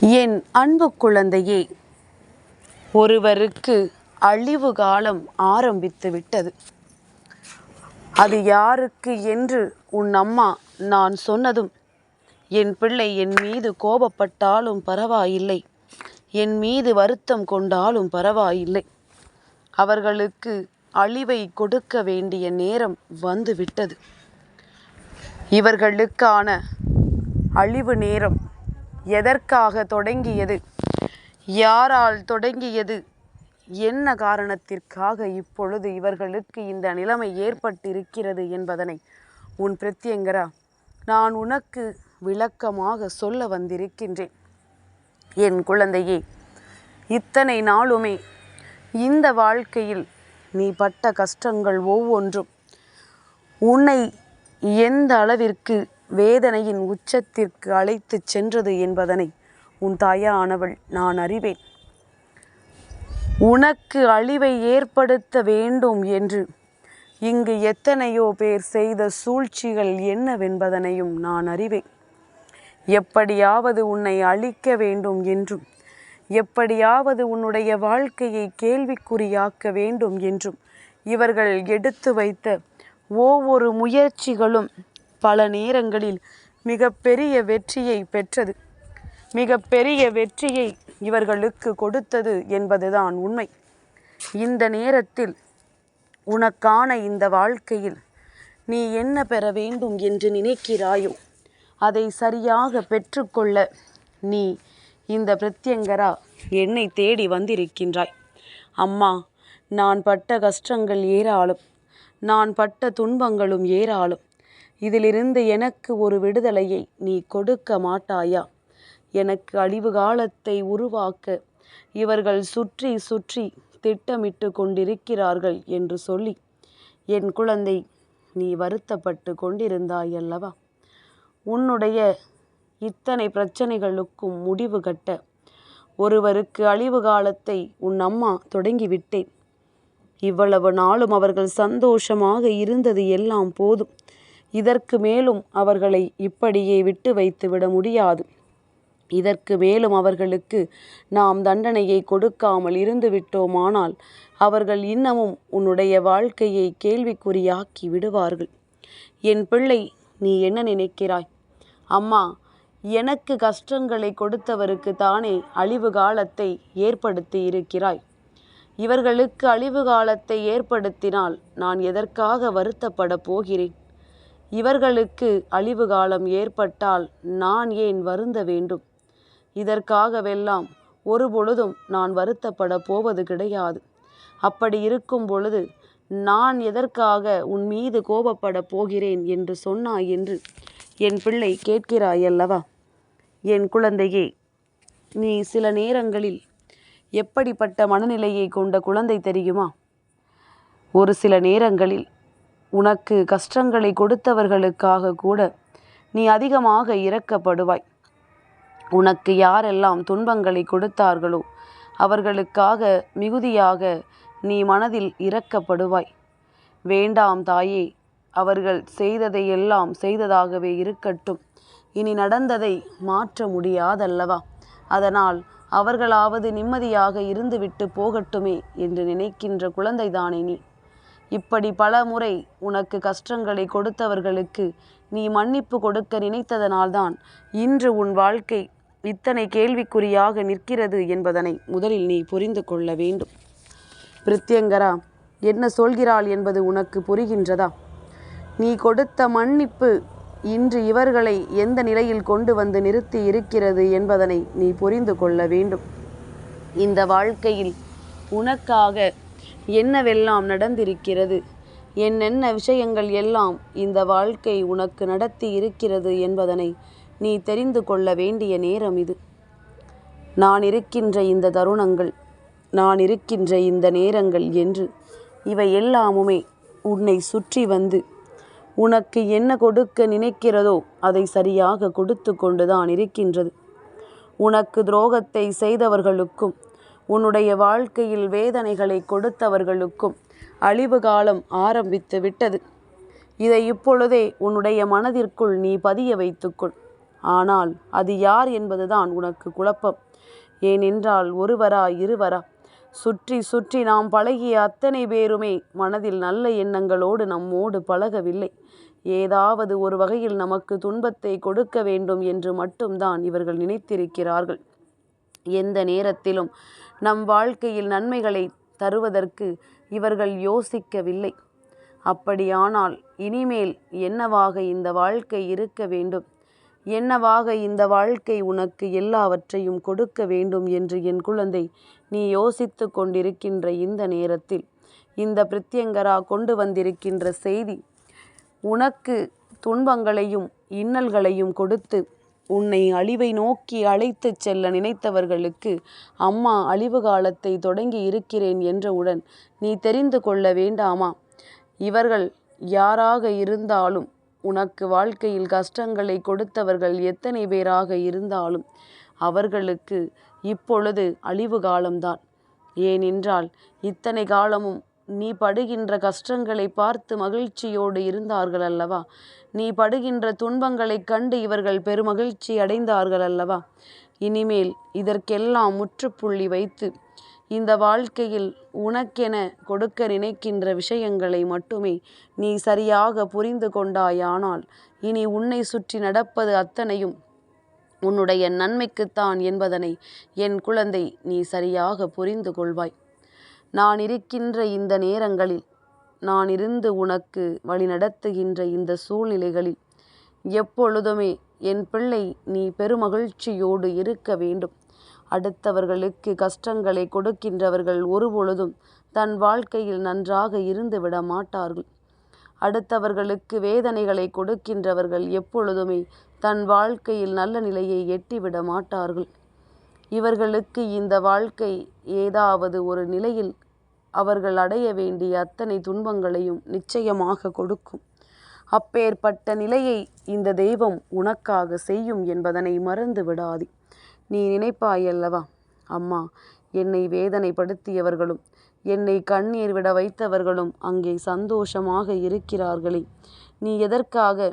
என் அன்பு குழந்தையே ஒருவருக்கு அழிவு காலம் ஆரம்பித்து விட்டது. அது யாருக்கு என்று உன் அம்மா நான் சொன்னதும் என் பிள்ளை என் மீது கோபப்பட்டாலும் பரவாயில்லை. என் மீது வருத்தம் கொண்டாலும் பரவாயில்லை. அவர்களுக்கு அழிவை கொடுக்க வேண்டிய நேரம் வந்துவிட்டது. இவர்களுக்கான அழிவு நேரம் எதற்காக தொடங்கியது? யாரால் தொடங்கியது? என்ன காரணத்திற்காக இப்பொழுது இவர்களுக்கு இந்த நிலைமை ஏற்பட்டிருக்கிறது என்பதனை உன் பிரத்யங்கரா நான் உனக்கு விளக்கமாக சொல்ல வந்திருக்கின்றேன். என் குழந்தையே இத்தனை நாளுமே இந்த வாழ்க்கையில் நீ பட்ட கஷ்டங்கள் ஒவ்வொன்றும் உன்னை எந்த அளவிற்கு வேதனையின் உச்சத்திற்கு அழைத்துச் சென்றது என்பதனை உன் தாயானவள் நான் அறிவேன். உனக்கு அழிவை ஏற்படுத்த வேண்டும் என்று இங்கு எத்தனையோ பேர் செய்த சூழ்ச்சிகள் என்னவென்பதனையும் நான் அறிவேன். எப்படியாவது உன்னை அழிக்க வேண்டும் என்றும் எப்படியாவது உன்னுடைய வாழ்க்கையை கேள்விக்குறியாக்க வேண்டும் என்றும் இவர்கள் எடுத்து வைத்த ஒவ்வொரு முயற்சிகளும் பல நேரங்களில் மிகப்பெரிய வெற்றியை பெற்றது. மிகப்பெரிய வெற்றியை இவர்களுக்கு கொடுத்தது என்பதுதான் உண்மை. இந்த நேரத்தில் உனக்கான இந்த வாழ்க்கையில் நீ என்ன பெற வேண்டும் என்று நினைக்கிறாயோ அதை சரியாக பெற்றுக்கொள்ள நீ இந்த பிரத்யங்கரா என்னை தேடி வந்திருக்கின்றாய். அம்மா நான் பட்ட கஷ்டங்கள் ஏராளம். நான் பட்ட துன்பங்களும் ஏராளம். இதிலிருந்து எனக்கு ஒரு விடுதலையை நீ கொடுக்க மாட்டாயா? எனக்கு அழிவு காலத்தை உருவாக்க இவர்கள் சுற்றி சுற்றி திட்டமிட்டு கொண்டிருக்கிறார்கள் என்று சொல்லி என் குழந்தை நீ வருத்தப்பட்டு கொண்டிருந்தாய் அல்லவா உன்னுடைய இத்தனை பிரச்சனைகளுக்கும் முடிவு கட்ட ஒருவருக்கு அழிவு காலத்தை உன் அம்மா தொடங்கிவிட்டேன். இவ்வளவு நாளும் அவர்கள் சந்தோஷமாக இருந்தது எல்லாம் போதும். இதற்கு மேலும் அவர்களை இப்படியே விட்டு வைத்து விட முடியாது. இதற்கு மேலும் அவர்களுக்கு நாம் தண்டனையை கொடுக்காமல் இருந்து விட்டோமானால் அவர்கள் இன்னமும் உன்னுடைய வாழ்க்கையை கேள்விக்குறியாக்கி விடுவார்கள். என் பிள்ளை நீ என்ன நினைக்கிறாய்? அம்மா எனக்கு கஷ்டங்களை கொடுத்தவருக்கு தானே அழிவு காலத்தை ஏற்படுத்தி இருக்கிறாய். இவர்களுக்கு அழிவு காலத்தை ஏற்படுத்தினால் நான் எதற்காக வருத்தப்பட போகிறேன்? இவர்களுக்கு அழிவு காலம் ஏற்பட்டால் நான் ஏன் வருந்த வேண்டும்? இதற்காகவெல்லாம் ஒரு பொழுதும் நான் வருத்தப்பட போவது கிடையாது. அப்படி இருக்கும் பொழுது நான் எதற்காக உன் மீது கோபப்பட போகிறேன் என்று சொன்னாய் என்று என் பிள்ளை கேட்கிறாயல்லவா? என் குழந்தையே நீ சில நேரங்களில் எப்படிப்பட்ட மனநிலையை கொண்ட குழந்தை தெரியுமா? ஒரு சில நேரங்களில் உனக்கு கஷ்டங்களை கொடுத்தவர்களுக்காக கூட நீ அதிகமாக இரக்கப்படுவாய். உனக்கு யாரெல்லாம் துன்பங்களை கொடுத்தார்களோ அவர்களுக்காக மிகுதியாக நீ மனதில் இரக்கப்படுவாய். வேண்டாம் தாயே அவர்கள் செய்ததை எல்லாம் செய்ததாகவே இருக்கட்டும். இனி நடந்ததை மாற்ற முடியாதல்லவா? அதனால் அவர்களாவது நிம்மதியாக இருந்துவிட்டு போகட்டுமே என்று நினைக்கின்ற குழந்தைதானே நீ. இப்படி பல முறை உனக்கு கஷ்டங்களை கொடுத்தவர்களுக்கு நீ மன்னிப்பு கொடுக்க நினைத்ததனால்தான் இன்று உன் வாழ்க்கை இத்தனை கேள்விக்குறியாக நிற்கிறது என்பதனை முதலில் நீ புரிந்து கொள்ள வேண்டும். பிரித்யங்கரா என்ன சொல்கிறாள் என்பது உனக்கு புரிகின்றதா? நீ கொடுத்த மன்னிப்பு இன்று இவர்களை எந்த நிலையில் கொண்டு வந்து நிறுத்தி இருக்கிறது என்பதனை நீ புரிந்து கொள்ள வேண்டும். இந்த வாழ்க்கையில் உனக்காக என்னவெல்லாம் நடந்திருக்கிறது? என்னென்ன விஷயங்கள் எல்லாம் இந்த வாழ்க்கை உனக்கு நடத்தி இருக்கிறது என்பதனை நீ தெரிந்து கொள்ள வேண்டிய நேரம் இது. நான் இருக்கின்ற இந்த தருணங்கள் நான் இருக்கின்ற இந்த நேரங்கள் என்று இவை எல்லாமுமே உன்னை சுற்றி வந்து உனக்கு என்ன கொடுக்க நினைக்கிறதோ அதை சரியாக கொடுத்து கொண்டுதான் இருக்கின்றது. உனக்கு துரோகத்தை செய்தவர்களுக்கும் உன்னுடைய வாழ்க்கையில் வேதனைகளை கொடுத்தவர்களுக்கும் அழிவு காலம் ஆரம்பித்து விட்டது. இதை இப்பொழுதே உன்னுடைய மனதிற்குள் நீ பதிய வைத்துக்கொள். ஆனால் அது யார் என்பதுதான் உனக்கு குழப்பம். ஏனென்றால் ஒருவரா இருவரா? சுற்றி சுற்றி நாம் பழகிய அத்தனை பேருமே மனதில் நல்ல எண்ணங்களோடு நம்மோடு பழகவில்லை. ஏதாவது ஒரு வகையில் நமக்கு துன்பத்தை கொடுக்க வேண்டும் என்று மட்டும்தான் இவர்கள் நினைத்திருக்கிறார்கள். எந்த நேரத்திலும் நம் வாழ்க்கையில் நன்மைகளை தருவதற்கு இவர்கள் யோசிக்கவில்லை. அப்படியானால் இனிமேல் என்னவாக இந்த வாழ்க்கை இருக்க வேண்டும்? என்னவாக இந்த வாழ்க்கை உனக்கு எல்லாவற்றையும் கொடுக்க வேண்டும் என்று என் குழந்தை நீ யோசித்து கொண்டிருக்கின்ற இந்த நேரத்தில் இந்த பிரித்யங்கரா கொண்டு வந்திருக்கின்ற செய்தி உனக்கு துன்பங்களையும் இன்னல்களையும் கொடுத்து உன்னை அழிவை நோக்கி அழைத்துச் செல்ல நினைத்தவர்களுக்கு அம்மா அழிவு காலத்தை தொடங்கி இருக்கிறேன் என்றவுடன் நீ தெரிந்து கொள்ள வேண்டாமா? இவர்கள் யாராக இருந்தாலும் உனக்கு வாழ்க்கையில் கஷ்டங்களை கொடுத்தவர்கள் எத்தனை பேராக இருந்தாலும் அவர்களுக்கு இப்பொழுது அழிவு காலம்தான். ஏனென்றால் இத்தனை காலமும் நீ படுகின்ற கஷ்டங்களை பார்த்து மகிழ்ச்சியோடு இருந்தார்கள் அல்லவா? நீ படுகின்ற துன்பங்களைக் கண்டு இவர்கள் பெருமகிழ்ச்சி அடைந்தார்கள் அல்லவா இனிமேல் இதற்கெல்லாம் முற்றுப்புள்ளி வைத்து இந்த வாழ்க்கையில் உனக்கென கொடுக்க நினைக்கின்ற விஷயங்களை மட்டுமே நீ சரியாக புரிந்து கொண்டாயானால் இனி உன்னை சுற்றி நடப்பது அத்தனையும் உன்னுடைய நன்மைக்குத்தான் என்பதனை என் குழந்தை நீ சரியாக புரிந்து கொள்வாய். நான் இருக்கின்ற இந்த நேரங்களில் நான் இருந்து உனக்கு வழிநடத்துகின்ற இந்த சூழ்நிலைகளில் எப்பொழுதுமே என் பிள்ளை நீ பெருமகிழ்ச்சியோடு இருக்க வேண்டும். அடுத்தவர்களுக்கு கஷ்டங்களை கொடுக்கின்றவர்கள் ஒருபொழுதும் தன் வாழ்க்கையில் நன்றாக இருந்து விட மாட்டார்கள். அடுத்தவர்களுக்கு வேதனைகளை கொடுக்கின்றவர்கள் எப்பொழுதுமே தன் வாழ்க்கையில் நல்ல நிலையை எட்டிவிட மாட்டார்கள். இவர்களுக்கு இந்த வாழ்க்கை ஏதாவது ஒரு நிலையில் அவர்கள் அடைய வேண்டிய அத்தனை துன்பங்களையும் நிச்சயமாக கொடுக்கும். அப்பேற்பட்ட நிலையை இந்த தெய்வம் உனக்காக செய்யும் என்பதனை மறந்து விடாது. நீ நினைப்பாயல்லவா? அம்மா என்னை வேதனைப்படுத்தியவர்களும் என்னை கண்ணீர் விட வைத்தவர்களும் அங்கே சந்தோஷமாக இருக்கிறார்களே. நீ எதற்காக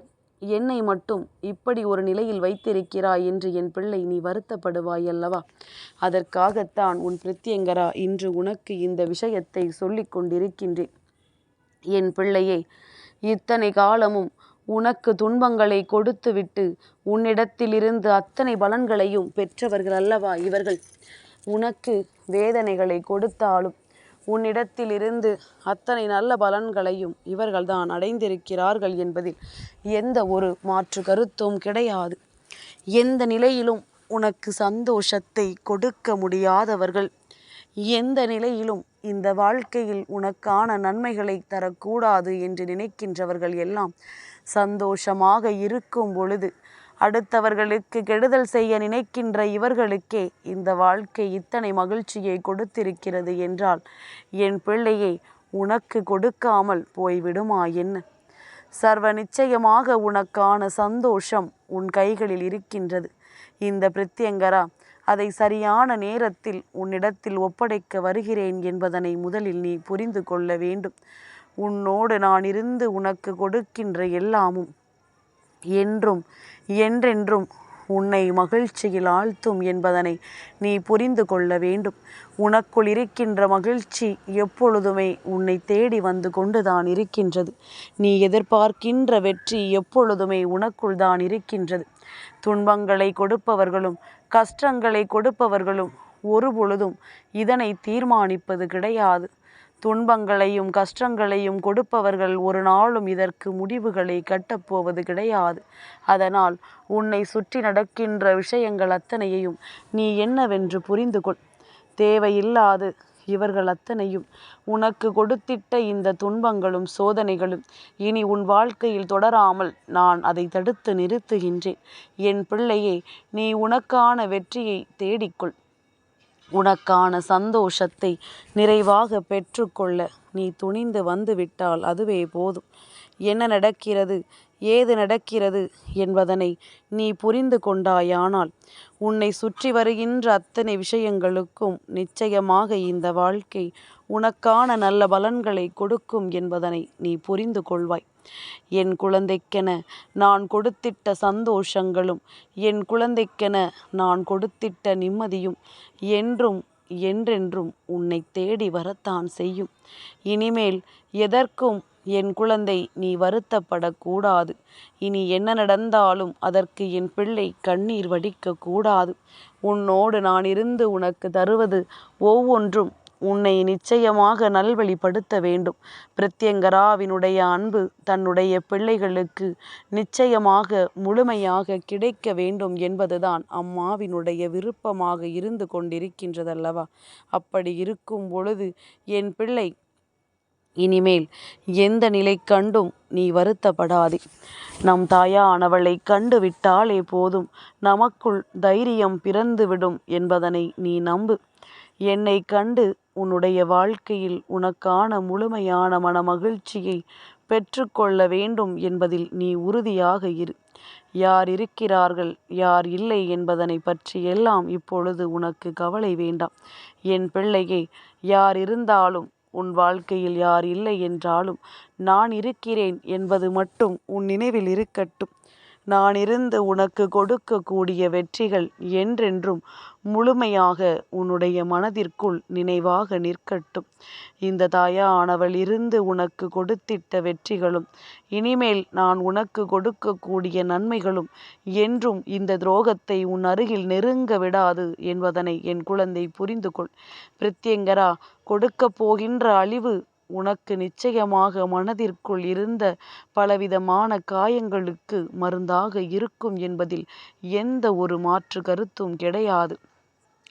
என்னை மட்டும் இப்படி ஒரு நிலையில் வைத்திருக்கிறாய் என்று என் பிள்ளை நீ வருத்தப்படுவாய் அல்லவா அதற்காகத்தான் உன் பிரத்யங்கரா இன்று உனக்கு இந்த விஷயத்தை சொல்லிக் கொண்டிருக்கின்றேன். என் பிள்ளையே இத்தனை காலமும் உனக்கு துன்பங்களை கொடுத்துவிட்டு உன்னிடத்திலிருந்து அத்தனை பலன்களையும் பெற்றவர்கள் அல்லவா இவர்கள்? உனக்கு வேதனைகளை கொடுத்தாலும் உன்னிடத்திலிருந்து அத்தனை நல்ல பலன்களையும் இவர்கள்தான் அடைந்திருக்கிறார்கள் என்பதில் எந்த ஒரு மாற்று கருத்தும் கிடையாது. எந்த நிலையிலும் உனக்கு சந்தோஷத்தை கொடுக்க முடியாதவர்கள் எந்த நிலையிலும் இந்த வாழ்க்கையில் உனக்கான நன்மைகளை தரக்கூடாது என்று நினைக்கின்றவர்கள் எல்லாம் சந்தோஷமாக இருக்கும் பொழுது அடுத்தவர்களுக்கு கெடுதல் செய்ய நினைக்கின்ற இவர்களுக்கே இந்த வாழ்க்கை இத்தனை மகிழ்ச்சியை கொடுத்திருக்கிறது என்றால் என் பிள்ளையை உனக்கு கொடுக்காமல் போய்விடுமா என்ன? சர்வ நிச்சயமாக உனக்கான சந்தோஷம் உன் கைகளில் இருக்கின்றது. இந்த பிரித்தியங்கரா அதை சரியான நேரத்தில் உன்னிடத்தில் ஒப்படைக்க வருகிறேன் என்பதனை முதலில் நீ புரிந்து கொள்ள வேண்டும். உன்னோடு நான் இருந்து உனக்கு கொடுக்கின்ற எல்லாமும் என்றும் என்றென்றும் உன்னை மகிழ்ச்சியில் ஆழ்த்தும் என்பதனை நீ புரிந்து கொள்ள வேண்டும். உனக்குள் இருக்கின்ற மகிழ்ச்சி எப்பொழுதுமே உன்னை தேடி வந்து கொண்டுதான் இருக்கின்றது. நீ எதிர்பார்க்கின்ற வெற்றி எப்பொழுதுமே உனக்குள் தான் இருக்கின்றது. துன்பங்களை கொடுப்பவர்களும் கஷ்டங்களை கொடுப்பவர்களும் ஒரு பொழுதும் இதனை தீர்மானிப்பது கிடையாது. துன்பங்களையும் கஷ்டங்களையும் கொடுப்பவர்கள் ஒரு நாளும் இதற்கு முடிவுகளை கட்டப்போவது கிடையாது. அதனால் உன்னை சுற்றி நடக்கின்ற விஷயங்கள் அத்தனையையும் நீ என்னவென்று புரிந்து கொள் தேவையில்லாது இவர்கள் அத்தனையும் உனக்கு கொடுத்திட்ட இந்த துன்பங்களும் சோதனைகளும் இனி உன் வாழ்க்கையில் தொடராமல் நான் அதை தடுத்து நிறுத்துகின்றேன். என் பிள்ளையே நீ உனக்கான வெற்றியை தேடிக்கொள். உனக்கான சந்தோஷத்தை நிறைவாக பெற்றுக்கொள்ள நீ துணிந்து வந்துவிட்டால் அதுவே போதும். என்ன நடக்கிறது? ஏது நடக்கிறது என்பதனை நீ புரிந்து கொண்டாயானால் உன்னை சுற்றி வருகின்ற அத்தனை விஷயங்களுக்கும் நிச்சயமாக இந்த வாழ்க்கை உனக்கான நல்ல பலன்களை கொடுக்கும் என்பதனை நீ புரிந்து கொள்வாய். என் குழந்தைக்கென நான் கொடுத்திட்ட சந்தோஷங்களும் என் குழந்தைக்கென நான் கொடுத்திட்ட நிம்மதியும் என்றும் என்றென்றும் உன்னை தேடி வரத்தான் செய்யும். இனிமேல் எதற்கும் என் குழந்தை நீ வருத்தப்படக்கூடாது இனி என்ன நடந்தாலும் அதற்கு என் பிள்ளை கண்ணீர் வடிக்க கூடாது. உன்னோடு நான் இருந்து உனக்கு தருவது ஒவ்வொன்றும் உன்னை நிச்சயமாக நல்வழிப்படுத்த வேண்டும். பிரத்யங்கராவினுடைய அன்பு தன்னுடைய பிள்ளைகளுக்கு நிச்சயமாக முழுமையாக கிடைக்க வேண்டும் என்பதுதான் அம்மாவினுடைய விருப்பமாக இருந்து கொண்டிருக்கின்றதல்லவா? அப்படி இருக்கும் பொழுது என் பிள்ளை இனிமேல் எந்த நிலை கண்டும் நீ வருத்தப்படாதே. நம் தாயானவளை கண்டு விட்டாலே போதும். நமக்குள் தைரியம் பிறந்துவிடும் என்பதனை நீ நம்பு. என்னை கண்டு உன்னுடைய வாழ்க்கையில் உனக்கான முழுமையான மன மகிழ்ச்சியை பெற்றுக்கொள்ள வேண்டும் என்பதில் நீ உறுதியாக இரு. யார் இருக்கிறார்கள் யார் இல்லை என்பதனை பற்றி எல்லாம் இப்பொழுது உனக்கு கவலை வேண்டாம். என் பிள்ளையே யார் இருந்தாலும் உன் வாழ்க்கையில் யார் இல்லை என்றாலும் நான் இருக்கிறேன் என்பது மட்டும் உன் நினைவில் இருக்கட்டும். நான் இருந்து உனக்கு கொடுக்கக்கூடிய வெற்றிகள் என்றென்றும் முழுமையாக உன்னுடைய மனதிற்குள் நினைவாக நிற்கட்டும். இந்த தாயானவள் இருந்து உனக்கு கொடுத்திட்ட வெற்றிகளும் இனிமேல் நான் உனக்கு கொடுக்கக்கூடிய நன்மைகளும் என்றும் இந்த துரோகத்தை உன் அருகில் நெருங்க விடாது என்பதனை என் குழந்தை புரிந்து கொள் பிரத்யங்கரா கொடுக்கப் போகின்ற அழிவு உனக்கு நிச்சயமாக மனதிற்குள் இருந்த பலவிதமான காயங்களுக்கு மருந்தாக இருக்கும் என்பதில் எந்த ஒரு மாற்று கருத்தும் கிடையாது.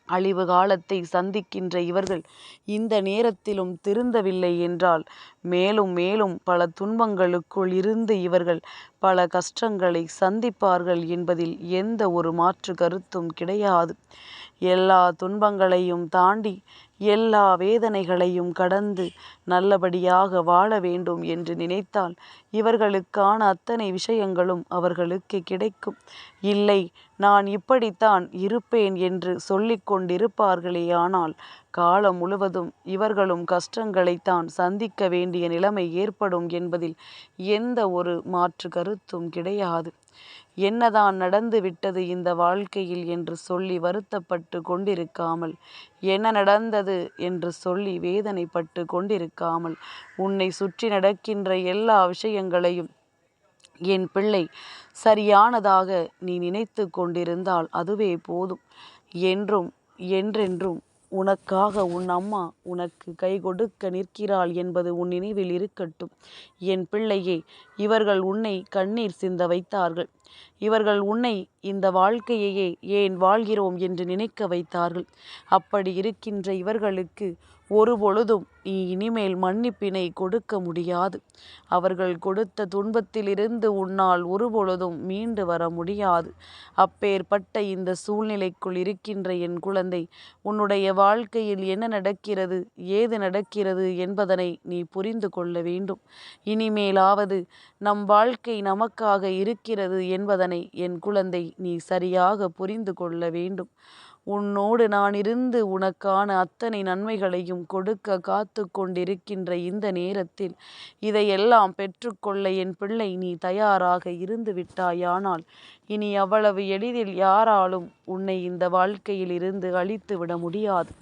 அழிவு காலத்தை சந்திக்கின்ற இவர்கள் இந்த நேரத்திலும் திருந்தவில்லை என்றால் மேலும் மேலும் பல துன்பங்களுக்குள் இருந்து இவர்கள் பல கஷ்டங்களை சந்திப்பார்கள் என்பதில் எந்த ஒரு மாற்று கருத்தும் கிடையாது. எல்லா துன்பங்களையும் தாண்டி எல்லா வேதனைகளையும் கடந்து நல்லபடியாக வாழ வேண்டும் என்று நினைத்தால் இவர்களுக்கான அத்தனை விஷயங்களும் அவர்களுக்கு கிடைக்கும். இல்லை நான் இப்படித்தான் இருப்பேன் என்று சொல்லிக் கொண்டிருப்பார்களே ஆனால் காலம் முழுவதும் இவர்களும் கஷ்டங்களைத்தான் சந்திக்க வேண்டிய நிலைமை ஏற்படும் என்பதில் எந்த ஒரு மாற்று கருத்தும் கிடையாது. என்னதான் நடந்து விட்டது இந்த வாழ்க்கையில் என்று சொல்லி வருத்தப்பட்டு கொண்டிருக்காமல்? என்ன நடந்தது என்று சொல்லி வேதனைப்பட்டு கொண்டிருக்காமல்? உன்னை சுற்றி நடக்கின்ற எல்லா விஷயங்களையும் என் பிள்ளை சரியானதாக நீ நினைத்து கொண்டிருந்தால் அதுவே போதும். என்றும் என்றென்றும் உனக்காக உன் அம்மா உனக்கு கை கொடுக்க நிற்கிறாள் என்பது உன் நினைவில் இருக்கட்டும். என் பிள்ளையே இவர்கள் உன்னை கண்ணீர் சிந்த வைத்தார்கள். இவர்கள் உன்னை இந்த வாழ்க்கையையே ஏன் வாழ்கிறோம் என்று நினைக்க வைத்தார்கள். அப்படி இருக்கின்ற இவர்களுக்கு ஒரு பொழுதும் நீ இனிமேல் மன்னிப்பினை கொடுக்க முடியாது. அவர்கள் கொடுத்த துன்பத்திலிருந்து உன்னால் ஒரு பொழுதும் மீண்டு வர முடியாது. அப்பேற்பட்ட இந்த சூழ்நிலைக்குள் இருக்கின்ற என் குழந்தை உன்னுடைய வாழ்க்கையில் என்ன நடக்கிறது ஏது நடக்கிறது என்பதனை நீ புரிந்து கொள்ள வேண்டும். இனிமேலாவது நம் வாழ்க்கை நமக்காக இருக்கிறது என்பதனை என் குழந்தை நீ சரியாக புரிந்து கொள்ள வேண்டும். உன்னோடு நான் இருந்து உனக்கான அத்தனை நன்மைகளையும் கொடுக்க காத்து கொண்டிருக்கின்ற இந்த நேரத்தில் இதையெல்லாம் பெற்றுக்கொள்ள என் பிள்ளை நீ தயாராக இருந்து விட்டாயானால் இனி அவ்வளவு எளிதில் யாராலும் உன்னை இந்த வாழ்க்கையில் இருந்து அழித்து விட முடியாது.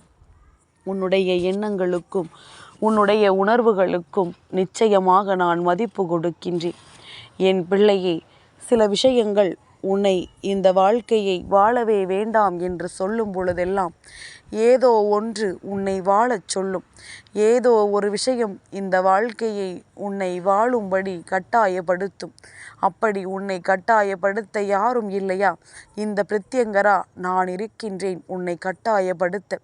உன்னுடைய எண்ணங்களுக்கும் உன்னுடைய உணர்வுகளுக்கும் நிச்சயமாக நான் மதிப்பு கொடுக்கின்றேன். என் பிள்ளையே சில விஷயங்கள் உன்னை இந்த வாழ்க்கையை வாழவே வேண்டாம் என்று சொல்லும் பொழுதெல்லாம் ஏதோ ஒன்று உன்னை வாழச் சொல்லும். ஏதோ ஒரு விஷயம் இந்த வாழ்க்கையை உன்னை வாழும்படி கட்டாயப்படுத்தும். அப்படி உன்னை கட்டாயப்படுத்த யாரும் இல்லையா? இந்த பிரத்யங்கரா நான் இருக்கின்றேன் உன்னை கட்டாயப்படுத்த.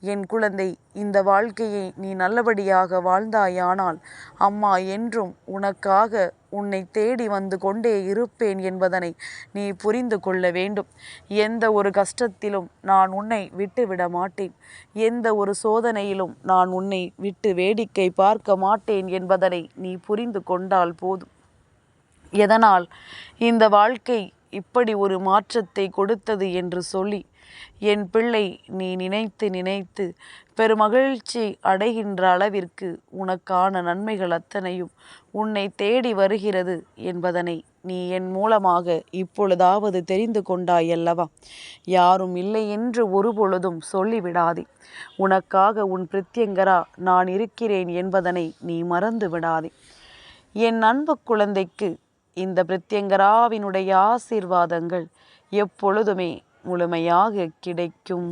என் குழந்தை இந்த வாழ்க்கையை நீ நல்லபடியாக வாழ்ந்தாயானால் அம்மா என்றும் உனக்காக உன்னை தேடி வந்து கொண்டே இருப்பேன் என்பதனை நீ புரிந்து கொள்ள வேண்டும். எந்த ஒரு கஷ்டத்திலும் நான் உன்னை விட்டுவிட மாட்டேன். எந்த ஒரு சோதனையிலும் நான் உன்னை விட்டு வேடிக்கை பார்க்க மாட்டேன் என்பதனை நீ புரிந்து கொண்டால் போதும். எதனால்? இந்த வாழ்க்கை இப்படி ஒரு மாற்றத்தை கொடுத்தது என்று சொல்லி என் பிள்ளை நீ நினைத்து நினைத்து பெருமகிழ்ச்சி அடைகின்ற அளவிற்கு உனக்கான நன்மைகள் அத்தனையும் உன்னை தேடி வருகிறது என்பதனை நீ என் மூலமாக இப்பொழுதாவது தெரிந்து கொண்டாய் அல்லவா? யாரும் இல்லை என்று ஒருபொழுதும் சொல்லிவிடாதே. உனக்காக உன் பிரித்யங்கரா நான் இருக்கிறேன் என்பதனை நீ மறந்து விடாதே. என் அன்பு குழந்தைக்கு இந்த பிரித்யங்கராவினுடைய ஆசீர்வாதங்கள் எப்பொழுதுமே முழுமையாக கிடைக்கும்.